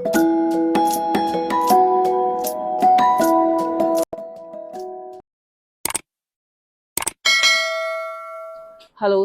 Hello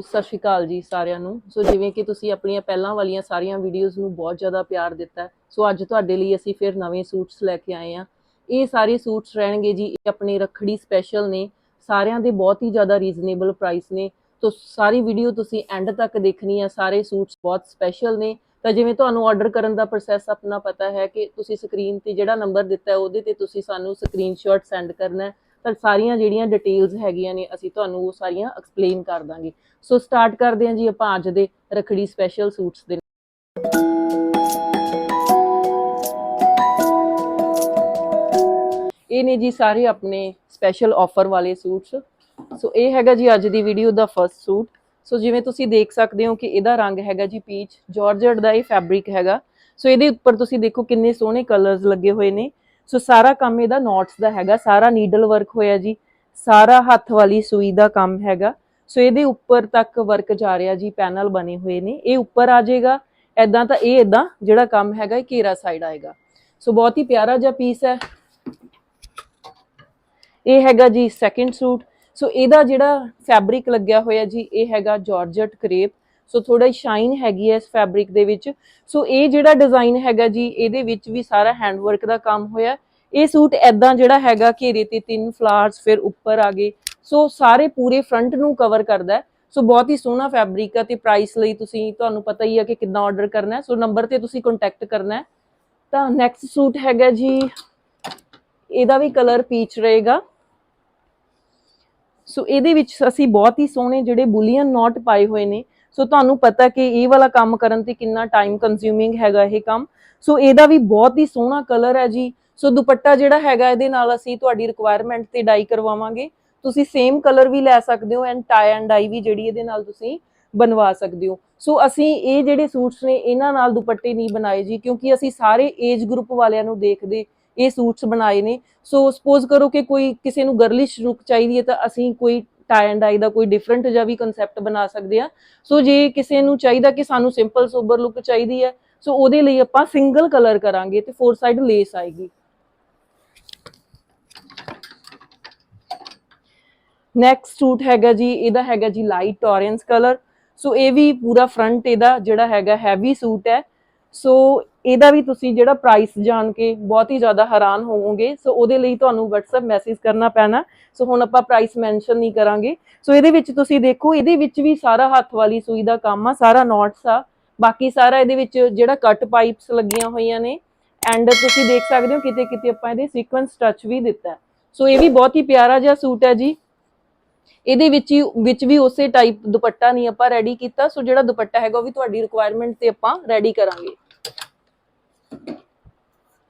ਸਤਿ ਸ਼੍ਰੀ ਅਕਾਲ ਜੀ ਸਾਰਿਆਂ ਨੂੰ। ਸੋ ਜਿਵੇਂ ਕਿ ਤੁਸੀਂ ਆਪਣੀਆਂ ਪਹਿਲਾਂ ਵਾਲੀਆਂ ਸਾਰੀਆਂ ਵੀਡੀਓਜ਼ ਨੂੰ ਬਹੁਤ ਜ਼ਿਆਦਾ ਪਿਆਰ ਦਿੱਤਾ ਸੋ ਅੱਜ ਤੁਹਾਡੇ ਲਈ ਅਸੀਂ ਫਿਰ ਨਵੇਂ ਸੂਟਸ ਲੈ ਕੇ ਆਏ ਆ ਇਹ ਸਾਰੇ ਸੂਟਸ ਰਹਿਣਗੇ ਜੀ, ਇਹ ਆਪਣੇ ਰੱਖੜੀ ਸਪੈਸ਼ਲ ਨੇ। ਸਾਰਿਆਂ ਦੇ ਬਹੁਤ ਹੀ ਜ਼ਿਆਦਾ ਰੀਜ਼ਨੇਬਲ ਪ੍ਰਾਈਸ ਨੇ। ਤੋ ਸਾਰੀ ਵੀਡੀਓ ਤੁਸੀਂ ਐਂਡ ਤੱਕ ਦੇਖਣੀ ਆ, ਸਾਰੇ ਸੂਟਸ ਬਹੁਤ ਸਪੈਸ਼ਲ ਨੇ। ਤਾਂ ਜਿਵੇਂ ਤੁਹਾਨੂੰ ਆਰਡਰ ਕਰਨ ਦਾ ਪ੍ਰੋਸੈਸ ਆਪਣਾ ਪਤਾ ਹੈ ਕਿ ਤੁਸੀਂ ਸਕਰੀਨ ਤੇ ਜਿਹੜਾ ਨੰਬਰ ਦਿੱਤਾ ਹੈ, ਉਹਦੇ ਤੇ ਤੁਸੀਂ ਸਾਨੂੰ ਸਕਰੀਨਸ਼ਾਟ ਸੈਂਡ ਕਰਨਾ ਹੈ। ਤਾਂ ਸਾਰੀਆਂ ਜਿਹੜੀਆਂ ਡਿਟੇਲਸ ਹੈਗੀਆਂ ਨੇ, ਅਸੀਂ ਤੁਹਾਨੂੰ ਉਹ ਸਾਰੀਆਂ ਐਕਸਪਲੇਨ ਕਰ ਦਾਂਗੇ। ਸੋ ਸਟਾਰਟ ਕਰਦੇ ਹਾਂ ਜੀ ਆਪਾਂ ਅੱਜ ਦੇ ਰੱਖੜੀ ਸਪੈਸ਼ਲ ਸੂਟਸ ਦੇ ਇਹ ਨੇ ਜੀ ਸਾਰੇ ਆਪਣੇ ਸਪੈਸ਼ਲ ਆਫਰ ਵਾਲੇ ਸੂਟਸ ਸੋ ਇਹ ਹੈਗਾ ਜੀ ਅੱਜ ਦੀ ਵੀਡੀਓ ਦਾ ਫਰਸਟ ਸੂਟ ਸੋ ਜਿਵੇਂ ਤੁਸੀਂ ਦੇਖ ਸਕਦੇ ਹੋ ਕਿ ਇਹਦਾ ਰੰਗ ਹੈਗਾ ਜੀ ਪੀਚ ਜਾਰਜਟ ਦਾ ਇਹ ਫੈਬਰਿਕ ਹੈਗਾ। ਸੋ ਇਹਦੇ ਉੱਪਰ ਤੁਸੀਂ ਦੇਖੋ ਕਿੰਨੇ ਸੋਹਣੇ ਕਲਰਸ ਲੱਗੇ ਹੋਏ ਨੇ। ਸੋ ਸਾਰਾ ਕੰਮ ਇਹਦਾ ਨੋਟਸ ਦਾ ਹੈਗਾ। ਸਾਰਾ ਨੀਡਲ ਵਰਕ ਹੋਇਆ ਜੀ। ਸਾਰਾ ਹੱਥ ਵਾਲੀ ਸੂਈ ਦਾ ਕੰਮ ਹੈਗਾ। ਸੋ ਇਹਦੇ ਉੱਪਰ ਤੱਕ ਵਰਕ ਜਾ ਰਿਹਾ ਜੀ। ਪੈਨਲ ਬਣੇ ਹੋਏ ਨੇ। ਇਹ ਉੱਪਰ ਆ ਜਾਏਗਾ। ਐਦਾਂ ਤਾਂ ਇਹ ਐਦਾਂ ਜਿਹੜਾ ਕੰਮ ਹੈਗਾ, ਇਹ ਘੇਰਾ ਸਾਈਡ ਆਏਗਾ। ਸੋ ਬਹੁਤ ਹੀ ਪਿਆਰਾ ਜਿਹਾ ਪੀਸ ਹੈ। ਇਹ ਹੈਗਾ ਜੀ ਸੈਕਿੰਡ ਸੂਟ ਸੋ ਇਹਦਾ ਜਿਹੜਾ ਫੈਬਰਿਕ ਲੱਗਿਆ ਹੋਇਆ ਜੀ, ਇਹ ਹੈਗਾ ਜਾਰਜਟ ਕਰੇਪ ਸੋ ਥੋੜਾ ਸ਼ਾਈਨ ਹੈਗੀ ਹੈ ਇਸ ਫੈਬਰਿਕ ਦੇ ਵਿੱਚ। ਸੋ ਇਹ ਜਿਹੜਾ ਡਿਜ਼ਾਈਨ ਹੈਗਾ ਜੀ, ਇਹਦੇ ਵਿੱਚ ਵੀ ਸਾਰਾ ਹੈਂਡਵਰਕ ਦਾ ਕੰਮ ਹੋਇਆ। ਇਹ ਸੂਟ ਐਦਾਂ ਜਿਹੜਾ ਹੈਗਾ ਘੇਰੇ ਤੇ ਤਿੰਨ ਫਲਾਰਸ ਫਿਰ ਉੱਪਰ ਆ ਗਏ। ਸੋ ਸਾਰੇ ਪੂਰੇ ਫਰੰਟ ਨੂੰ ਕਵਰ ਕਰਦਾ ਸੋ ਬਹੁਤ ਹੀ ਸੋਹਣਾ ਫੈਬਰਿਕ ਆ ਤੇ ਪ੍ਰਾਈਸ ਲਈ ਤੁਸੀਂ, ਤੁਹਾਨੂੰ ਪਤਾ ਹੀ ਆ ਕਿ ਕਿੰਨਾ ਆਰਡਰ ਕਰਨਾ ਹੈ। ਸੋ ਨੰਬਰ ਤੇ ਤੁਸੀਂ ਕੰਟੈਕਟ ਕਰਨਾ ਹੈ। ਤਾਂ ਨੈਕਸਟ ਸੂਟ ਹੈਗਾ ਜੀ, ਇਹਦਾ ਵੀ ਕਲਰ ਪੀਚ ਰਹੇਗਾ। ਸੋ ਇਹਦੇ ਵਿੱਚ ਅਸੀਂ ਬਹੁਤ ਹੀ ਸੋਹਣੇ ਜਿਹੜੇ ਬੁਲੀਅਨ ਨੋਟ ਪਾਏ ਹੋਏ ਨੇ। ਸੋ ਤੁਹਾਨੂੰ ਪਤਾ ਕਿ ਇਹ ਵਾਲਾ ਕੰਮ ਕਰਨ ਤੇ ਕਿੰਨਾ ਟਾਈਮ ਕੰਜ਼ਿਊਮਿੰਗ ਹੈਗਾ ਇਹ ਕੰਮ। ਸੋ ਇਹਦਾ ਵੀ ਬਹੁਤ ਹੀ ਸੋਹਣਾ ਕਲਰ ਹੈ ਜੀ। ਸੋ ਦੁਪੱਟਾ ਜਿਹੜਾ ਹੈਗਾ ਇਹਦੇ ਨਾਲ ਅਸੀਂ ਤੁਹਾਡੀ ਰਿਕੁਆਇਰਮੈਂਟ ਤੇ ਡਾਈ ਕਰਵਾਵਾਂਗੇ। ਤੁਸੀਂ ਸੇਮ ਕਲਰ ਵੀ ਲੈ ਸਕਦੇ ਹੋ ਐਂਡ ਟਾਈ ਐਂਡ ਡਾਈ ਵੀ ਜਿਹੜੀ ਇਹਦੇ ਨਾਲ ਤੁਸੀਂ ਬਣਵਾ ਸਕਦੇ ਹੋ। ਸੋ ਅਸੀਂ ਇਹ ਜਿਹੜੇ ਸੂਟਸ ਨੇ, ਇਹਨਾਂ ਨਾਲ ਦੁਪੱਟੇ ਨਹੀਂ ਬਣਾਏ ਜੀ, ਕਿਉਂਕਿ ਅਸੀਂ ਸਾਰੇ ਏਜ ਗਰੁੱਪ ਵਾਲਿਆਂ ਨੂੰ ਦੇਖਦੇ ਇਹ ਸੂਟਸ ਬਣਾਏ ਨੇ। ਸੋ ਸਪੋਜ਼ ਕਰੋ ਕਿ ਕੋਈ ਕਿਸੇ ਨੂੰ ਗਰਲਿਸ਼ ਲੁੱਕ ਚਾਹੀਦੀ ਹੈ ਤਾਂ ਅਸੀਂ ਕੋਈ ਟਾਈ ਐਂਡ ਡਾਈ ਦਾ ਕੋਈ ਡਿਫਰੈਂਟ ਜਿਹਾ ਵੀ ਕਨਸੈਪਟ ਬਣਾ ਸਕਦੇ ਆ ਸੋ ਜੇ ਕਿਸੇ ਨੂੰ ਚਾਹੀਦਾ ਕਿ ਸਾਨੂੰ ਸਿੰਪਲ ਸੋਬਰ ਲੁੱਕ ਚਾਹੀਦੀ ਹੈ ਸੋ ਉਹਦੇ ਲਈ ਆਪਾਂ ਸਿੰਗਲ ਕਲਰ ਕਰਾਂਗੇ ਤੇ ਫੋਰ ਸਾਈਡ ਲੇਸ ਆਏਗੀ। ਨੈਕਸਟ ਸੂਟ ਹੈਗਾ ਜੀ, ਇਹਦਾ ਹੈਗਾ ਜੀ ਲਾਈਟ ਔਰੇਂਜ ਕਲਰ ਸੋ ਇਹ ਵੀ ਪੂਰਾ ਫਰੰਟ ਇਹਦਾ ਜਿਹੜਾ ਹੈਗਾ ਹੈਵੀ ਸੂਟ ਹੈ। ਸੋ ਇਹਦਾ ਵੀ ਤੁਸੀਂ ਜਿਹੜਾ ਪ੍ਰਾਈਸ ਜਾਣ ਕੇ ਬਹੁਤ ਹੀ ਜ਼ਿਆਦਾ ਹੈਰਾਨ ਹੋਵੋਗੇ, ਸੋ ਉਹਦੇ ਲਈ ਤੁਹਾਨੂੰ WhatsApp ਮੈਸੇਜ ਕਰਨਾ ਪੈਣਾ। ਸੋ ਹੁਣ ਆਪਾਂ ਪ੍ਰਾਈਸ ਮੈਂਸ਼ਨ ਨਹੀਂ ਕਰਾਂਗੇ। ਸੋ ਇਹਦੇ ਵਿੱਚ ਤੁਸੀਂ ਦੇਖੋ, ਇਹਦੇ ਵਿੱਚ ਵੀ ਸਾਰਾ ਹੱਥ ਵਾਲੀ ਸੂਈ ਦਾ ਕੰਮ ਆ, ਸਾਰਾ ਨੋਟਸ ਆ। ਬਾਕੀ ਸਾਰਾ ਇਹਦੇ ਵਿੱਚ ਜਿਹੜਾ ਕੱਟ ਪਾਈਪਸ ਲੱਗੀਆਂ ਹੋਈਆਂ ਨੇ ਐਂਡ ਤੁਸੀਂ ਦੇਖ ਸਕਦੇ ਹੋ ਕਿਤੇ ਕਿਤੇ ਆਪਾਂ ਇਹਦੇ ਸੀਕੁਐਂਸ ਟੱਚ ਵੀ ਦਿੱਤਾ। ਸੋ ਇਹ ਵੀ ਬਹੁਤ ਹੀ ਪਿਆਰਾ ਜਿਹਾ ਸੂਟ ਹੈ ਜੀ। ਇਹਦੇ ਵਿੱਚ ਹੀ, ਵਿੱਚ ਵੀ ਉਸੇ ਟਾਈਪ ਦੁਪੱਟਾ ਨਹੀਂ ਆਪਾਂ ਰੈਡੀ ਕੀਤਾ। ਸੋ ਜਿਹੜਾ ਦੁਪੱਟਾ ਹੈਗਾ ਉਹ ਵੀ ਤੁਹਾਡੀ ਰਿਕੁਆਇਰਮੈਂਟ ਤੇ ਆਪਾਂ ਰੈਡੀ ਕਰਾਂਗੇ।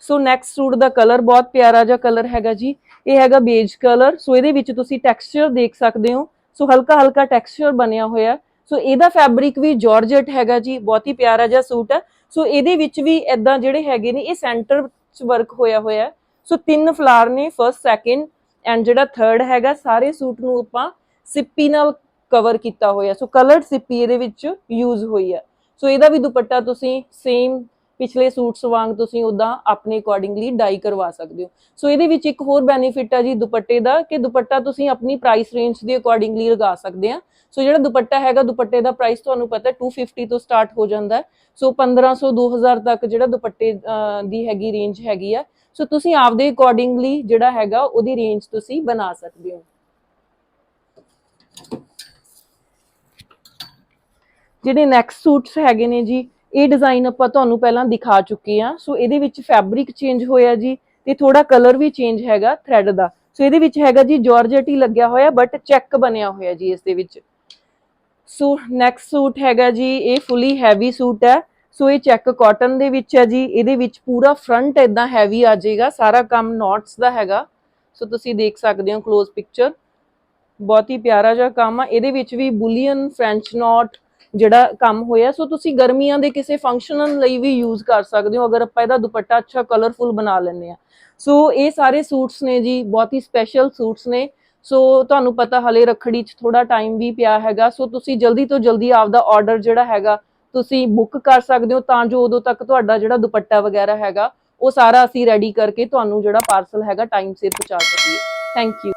ਸੋ ਨੈਕਸਟ ਸੂਟ ਦਾ ਕਲਰ ਬਹੁਤ ਪਿਆਰਾ ਜਿਹਾ ਕਲਰ ਹੈਗਾ ਜੀ। ਇਹ ਹੈਗਾ ਬੇਜ ਕਲਰ ਸੋ ਇਹਦੇ ਵਿੱਚ ਤੁਸੀਂ ਟੈਕਸਚਰ ਦੇਖ ਸਕਦੇ ਹੋ। ਸੋ ਹਲਕਾ ਹਲਕਾ ਟੈਕਸਚਰ ਬਣਿਆ ਹੋਇਆ। ਸੋ ਇਹਦਾ ਫੈਬਰਿਕ ਵੀ ਜਾਰਜਟ ਹੈਗਾ ਜੀ। ਬਹੁਤ ਹੀ ਪਿਆਰਾ ਜਿਹਾ ਸੂਟ ਹੈ। ਸੋ ਇਹਦੇ ਵਿੱਚ ਵੀ ਇਦਾਂ ਜਿਹੜੇ ਹੈਗੇ ਨੇ, ਇਹ ਸੈਂਟਰ ਚ ਵਰਕ ਹੋਇਆ ਹੋਇਆ ਸੋ ਤਿੰਨ ਫਲਾਰ ਨੇ ਫਰਸਟ ਸੈਕਿੰਡ ਐਂਡ ਜਿਹੜਾ ਥਰਡ ਹੈਗਾ, ਸਾਰੇ ਸੂਟ ਨੂੰ ਆਪਾਂ ਸਿੱਪੀ ਨਾਲ ਕਵਰ ਕੀਤਾ ਹੋਇਆ। ਸੋ ਕਲਰਡ ਸਿੱਪੀ ਇਹਦੇ ਵਿੱਚ ਯੂਜ਼ ਹੋਈ ਹੈ। ਸੋ ਇਹਦਾ ਵੀ ਦੁਪੱਟਾ ਤੁਸੀਂ ਸੇਮ ਪਿਛਲੇ ਸੂਟਸ ਵਾਂਗ ਤੁਸੀਂ ਉਦਾਂ ਆਪਣੇ ਅਕੋਰਡਿੰਗਲੀ ਡਾਈ ਕਰਵਾ ਸਕਦੇ ਹੋ। ਸੋ ਇਹਦੇ ਵਿੱਚ ਇੱਕ ਹੋਰ ਬੈਨੀਫਿਟ ਆ ਜੀ ਦੁਪੱਟੇ ਦਾ, ਕਿ ਦੁਪੱਟਾ ਤੁਸੀਂ ਆਪਣੀ ਪ੍ਰਾਈਸ ਰੇਂਜ ਦੇ ਅਕੋਰਡਿੰਗਲੀ ਲਗਾ ਸਕਦੇ ਆ। ਸੋ ਜਿਹੜਾ ਦੁਪੱਟਾ ਹੈਗਾ, ਦੁਪੱਟੇ ਦਾ ਪ੍ਰਾਈਸ ਤੁਹਾਨੂੰ ਪਤਾ ਹੈ 250 ਤੋਂ ਸਟਾਰਟ ਹੋ ਜਾਂਦਾ ਹੈ। ਸੋ 1500 2000 ਤੱਕ ਜਿਹੜਾ ਦੁਪੱਟੇ ਦੀ ਹੈਗੀ ਰੇਂਜ ਹੈਗੀ ਆ। ਸੋ ਤੁਸੀਂ ਆਪਦੇ ਅਕੋਰਡਿੰਗਲੀ ਜਿਹੜਾ ਹੈਗਾ, ਉਹਦੀ ਰੇਂਜ ਤੁਸੀਂ ਬਣਾ ਸਕਦੇ ਹੋ। ਜਿਹੜੇ ਨੈਕਸਟ ਸੂਟਸ ਹੈਗੇ ਨੇ ਜੀ ਇਹ ਡਿਜ਼ਾਈਨ ਆਪਾਂ ਤੁਹਾਨੂੰ ਪਹਿਲਾਂ ਦਿਖਾ ਚੁੱਕੇ ਆ ਸੋ ਇਹਦੇ ਵਿੱਚ ਫੈਬਰਿਕ ਚੇਂਜ ਹੋਇਆ ਜੀ ਤੇ ਥੋੜਾ ਕਲਰ ਵੀ ਚੇਂਜ ਹੈਗਾ ਥ੍ਰੈਡ ਦਾ। ਸੋ ਇਹਦੇ ਵਿੱਚ ਹੈਗਾ ਜੀ ਜਾਰਜਟ ਹੀ ਲੱਗਿਆ ਹੋਇਆ ਬਟ ਚੈੱਕ ਬਣਿਆ ਹੋਇਆ ਜੀ ਇਸ ਦੇ ਵਿੱਚ। ਸੋ ਨੈਕਸਟ ਸੂਟ ਹੈਗਾ ਜੀ, ਇਹ ਫੁੱਲੀ ਹੈਵੀ ਸੂਟ ਹੈ। ਸੋ ਇਹ ਚੈੱਕ ਕਾਟਨ ਦੇ ਵਿੱਚ ਹੈ ਜੀ। ਇਹਦੇ ਵਿੱਚ ਪੂਰਾ ਫਰੰਟ ਇਦਾਂ ਹੈਵੀ ਆ ਜਾਏਗਾ, ਸਾਰਾ ਕੰਮ ਨੋਟਸ ਦਾ ਹੈਗਾ। ਸੋ ਤੁਸੀਂ ਦੇਖ ਸਕਦੇ ਹੋ ক্লোਜ਼ ਪਿਕਚਰ ਬਹੁਤ ਹੀ ਪਿਆਰਾ ਜਿਹਾ ਕੰਮ ਆ। ਇਹਦੇ ਵਿੱਚ ਵੀ ਬੁਲੀਅਨ, ਫ੍ਰੈਂਚ ਨੋਟ ਜਿਹੜਾ ਕੰਮ ਹੋਇਆ, ਸੋ ਤੁਸੀਂ ਗਰਮੀਆਂ ਦੇ ਕਿਸੇ ਫੰਕਸ਼ਨ ਲਈ ਵੀ ਯੂਜ਼ ਕਰ ਸਕਦੇ ਹੋ। ਅਗਰ ਆਪਾਂ ਇਹਦਾ ਦੁਪੱਟਾ ਅੱਛਾ ਕਲਰਫੁਲ ਬਣਾ ਲੈਂਦੇ ਆ ਸੋ ਇਹ ਸਾਰੇ ਸੂਟਸ ਨੇ ਜੀ, ਬਹੁਤ ਹੀ ਸਪੈਸ਼ਲ ਸੂਟਸ ਨੇ। ਸੋ ਤੁਹਾਨੂੰ ਪਤਾ ਹਲੇ ਰੱਖੜੀ 'ਚ ਥੋੜਾ ਟਾਈਮ ਵੀ ਪਿਆ ਹੈਗਾ। ਸੋ ਤੁਸੀਂ ਜਲਦੀ ਤੋਂ ਜਲਦੀ ਆਪਦਾ ਆਰਡਰ ਜਿਹੜਾ ਹੈਗਾ, ਤੁਸੀਂ ਬੁੱਕ ਕਰ ਸਕਦੇ ਹੋ। ਤਾਂ ਜੋ ਉਦੋਂ ਤੱਕ ਤੁਹਾਡਾ ਜਿਹੜਾ ਦੁਪੱਟਾ ਵਗੈਰਾ ਹੈਗਾ, ਉਹ ਸਾਰਾ ਅਸੀਂ ਰੈਡੀ ਕਰਕੇ ਤੁਹਾਨੂੰ ਜਿਹੜਾ ਪਾਰਸਲ ਹੈਗਾ ਟਾਈਮ ਸਿਰ ਪਹੁੰਚਾ ਸਕੀਏ। Thank you